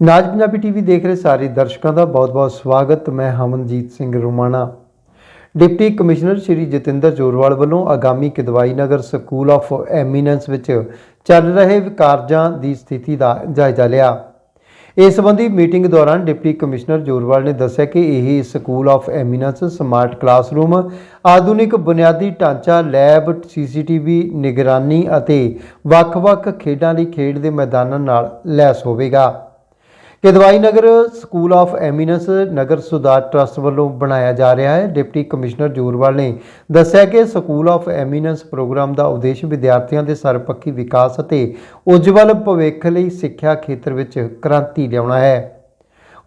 ਨਾਜ Punjabi TV ਦੇਖ ਰਹੇ ਸਾਰੇ ਦਰਸ਼ਕਾਂ ਦਾ ਬਹੁਤ-ਬਹੁਤ ਸਵਾਗਤ। ਮੈਂ ਹਮਨਜੀਤ ਸਿੰਘ ਰੋਮਾਣਾ। ਡਿਪਟੀ ਕਮਿਸ਼ਨਰ ਸ਼੍ਰੀ ਜਤਿੰਦਰ ਜੋਰਵਾਲ ਵੱਲੋਂ ਆਗਾਮੀ Kidwai Nagar school of eminence ਵਿੱਚ ਚੱਲ ਰਹੇ ਕਾਰਜਾਂ ਦੀ ਸਥਿਤੀ ਦਾ ਜਾਇਜ਼ਾ ਲਿਆ। ਇਸ ਸੰਬੰਧੀ ਮੀਟਿੰਗ ਦੌਰਾਨ ਡਿਪਟੀ ਕਮਿਸ਼ਨਰ ਜੋਰਵਾਲ ਨੇ ਦੱਸਿਆ ਕਿ ਇਹ school of eminence smart classroom, ਆਧੁਨਿਕ ਬੁਨਿਆਦੀ ਢਾਂਚਾ, ਲੈਬ, ਸੀਸੀਟੀਵੀ ਨਿਗਰਾਨੀ ਅਤੇ ਵੱਖ-ਵੱਖ ਖੇਡਾਂ ਲਈ ਖੇਡ ਦੇ ਮੈਦਾਨਾਂ ਨਾਲ ਲੈਸ ਹੋਵੇਗਾ। ਕਿ ਦਵਾਈ Nagar school of eminence Nagar Sudhar trust ਵੱਲੋਂ ਬਣਾਇਆ ਜਾ ਰਿਹਾ ਹੈ। ਡਿਪਟੀ ਕਮਿਸ਼ਨਰ ਜੋਰਵਾਲ ਨੇ ਦੱਸਿਆ ਕਿ ਸਕੂਲ ਆਫ ਐਮੀਨੈਂਸ ਪ੍ਰੋਗਰਾਮ ਦਾ ਉਦੇਸ਼ ਵਿਦਿਆਰਥੀਆਂ ਦੇ ਸਰਬਪੱਖੀ ਵਿਕਾਸ ਅਤੇ ਉਜਵਲ ਭਵਿੱਖ ਲਈ ਸਿੱਖਿਆ ਖੇਤਰ ਵਿੱਚ ਕ੍ਰਾਂਤੀ ਲਿਆਉਣਾ ਹੈ।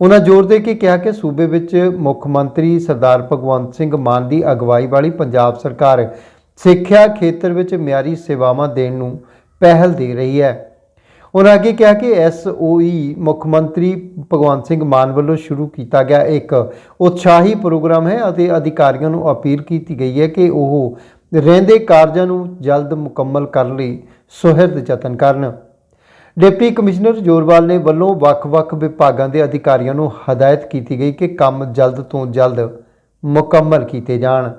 ਉਹਨਾਂ ਜ਼ੋਰ ਦੇ ਕੇ ਕਿਹਾ ਕਿ ਸੂਬੇ ਵਿੱਚ ਮੁੱਖ ਮੰਤਰੀ ਸਰਦਾਰ ਭਗਵੰਤ ਸਿੰਘ ਮਾਨ ਦੀ ਅਗਵਾਈ ਵਾਲੀ ਪੰਜਾਬ ਸਰਕਾਰ ਸਿੱਖਿਆ ਖੇਤਰ ਵਿੱਚ ਮਿਆਰੀ ਸੇਵਾਵਾਂ ਦੇਣ ਨੂੰ ਪਹਿਲ ਦੇ ਰਹੀ ਹੈ। ਉਹਨਾਂ ਅੱਗੇ ਕਿਹਾ ਕਿ ਐਸਓਈ ਮੁੱਖ ਮੰਤਰੀ ਭਗਵੰਤ ਸਿੰਘ ਮਾਨ ਵੱਲੋਂ ਸ਼ੁਰੂ ਕੀਤਾ ਗਿਆ ਇੱਕ ਉਤਸ਼ਾਹੀ ਪ੍ਰੋਗਰਾਮ ਹੈ ਅਤੇ ਅਧਿਕਾਰੀਆਂ ਨੂੰ ਅਪੀਲ ਕੀਤੀ ਗਈ ਹੈ ਕਿ ਉਹ ਰਹਿੰਦੇ ਕਾਰਜਾਂ ਨੂੰ ਜਲਦ ਮੁਕੰਮਲ ਕਰਨ ਲਈ ਸੁਹਿਰਦ ਯਤਨ ਕਰਨ। ਡਿਪਟੀ ਕਮਿਸ਼ਨਰ ਜੋਰਵਾਲ ਨੇ ਵੱਲੋਂ ਵੱਖ-ਵੱਖ ਵਿਭਾਗਾਂ ਦੇ ਅਧਿਕਾਰੀਆਂ ਨੂੰ ਹਦਾਇਤ ਕੀਤੀ ਗਈ ਕਿ ਕੰਮ ਜਲਦ ਤੋਂ ਜਲਦ ਮੁਕੰਮਲ ਕੀਤੇ ਜਾਣ।